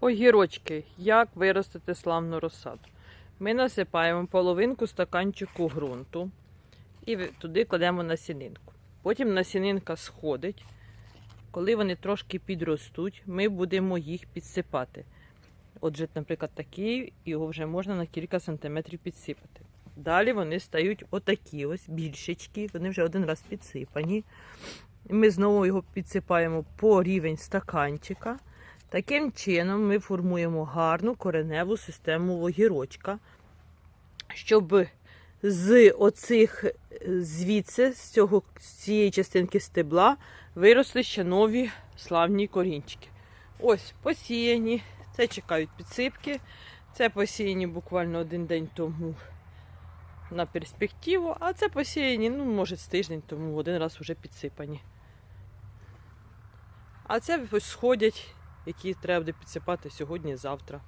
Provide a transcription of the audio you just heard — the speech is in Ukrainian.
Огірочки. Як виростити славну розсаду? Ми насипаємо половинку стаканчику ґрунту і туди кладемо насінинку. Потім насінинка сходить. Коли вони трошки підростуть, ми будемо їх підсипати. Отже, наприклад, такий, його вже можна на кілька сантиметрів підсипати. Далі вони стають отакі ось більшечки, вони вже один раз підсипані. Ми знову його підсипаємо по рівень стаканчика. Таким чином ми формуємо гарну кореневу систему огірочка, щоб з оцих звідси, з, цього, з цієї частинки стебла, виросли ще нові славні корінчики. Ось посіяні, це чекають підсипки. Це посіяні буквально один день тому на перспективу, а це посіяні, ну, може, з тиждень тому один раз вже підсипані. А це сходять, які треба підсипати сьогодні-завтра.